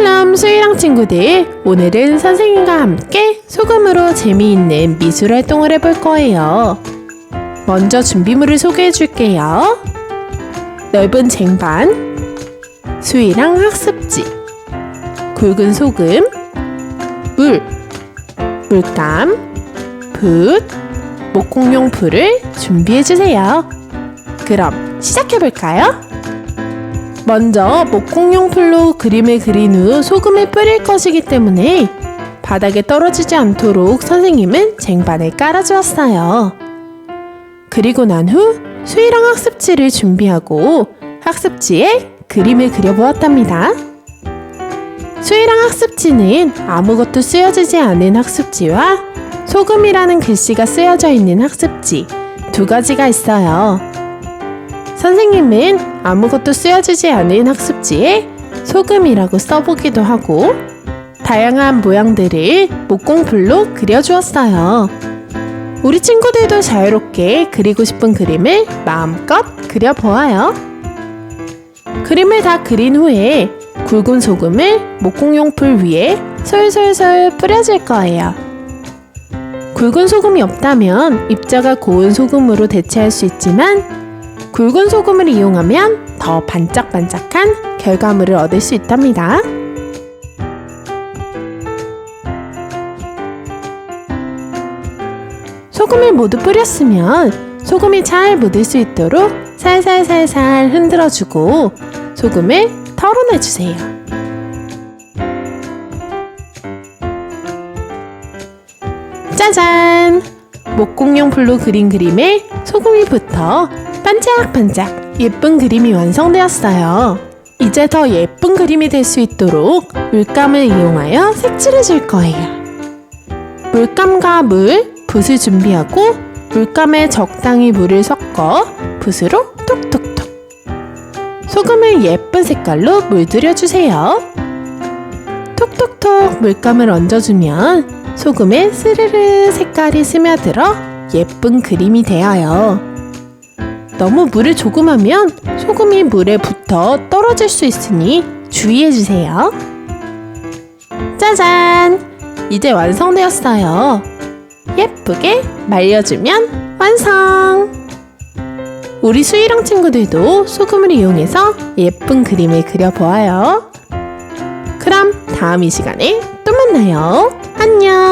샬롬 수희랑 친구들 오늘은 선생님과 함께 소금으로 재미있는 미술 활동을 해볼 거예요. 먼저 준비물을 소개해 줄게요. 넓은 쟁반 수희랑 학습지 굵은 소금 물 물감 붓 목공용 풀을 준비해 주세요. 그럼 시작해 볼까요? 먼저 목공용 풀로 그림을 그린 후 소금을 뿌릴 것이기 때문에 바닥에 떨어지지 않도록 선생님은 쟁반을 깔아주었어요. 그리고 난 후 수희랑 학습지를 준비하고 학습지에 그림을 그려보았답니다. 수희랑 학습지는 아무것도 쓰여지지 않은 학습지와 소금이라는 글씨가 쓰여져 있는 학습지 두 가지가 있어요. 선생님은 아무것도 쓰여지지 않은 학습지에 소금이라고 써보기도 하고 다양한 모양들을 목공풀로 그려주었어요. 우리 친구들도 자유롭게 그리고 싶은 그림을 마음껏 그려보아요. 그림을 다 그린 후에 굵은 소금을 목공용 풀 위에 솔솔솔 뿌려줄 거예요. 굵은 소금이 없다면 입자가 고운 소금으로 대체할 수 있지만 굵은 소금을 이용하면 더 반짝반짝한 결과물을 얻을 수 있답니다. 소금을 모두 뿌렸으면 소금이 잘 묻을 수 있도록 살살살살 흔들어주고 소금을 털어내주세요. 짜잔! 목공용 풀로 그린 그림에 소금이 붙어 반짝반짝 예쁜 그림이 완성되었어요. 이제 더 예쁜 그림이 될 수 있도록 물감을 이용하여 색칠해 줄 거예요. 물감과 물, 붓을 준비하고 물감에 적당히 물을 섞어 붓으로 톡톡톡 소금을 예쁜 색깔로 물들여 주세요. 톡톡톡 물감을 얹어주면 소금에 스르르 색깔이 스며들어 예쁜 그림이 되어요. 너무 물을 조금 하면 소금이 물에 붙어 떨어질 수 있으니 주의해주세요. 짜잔! 이제 완성되었어요. 예쁘게 말려주면 완성! 우리 수희랑 친구들도 소금을 이용해서 예쁜 그림을 그려보아요. 그럼 다음 이 시간에 또 만나요. 안녕!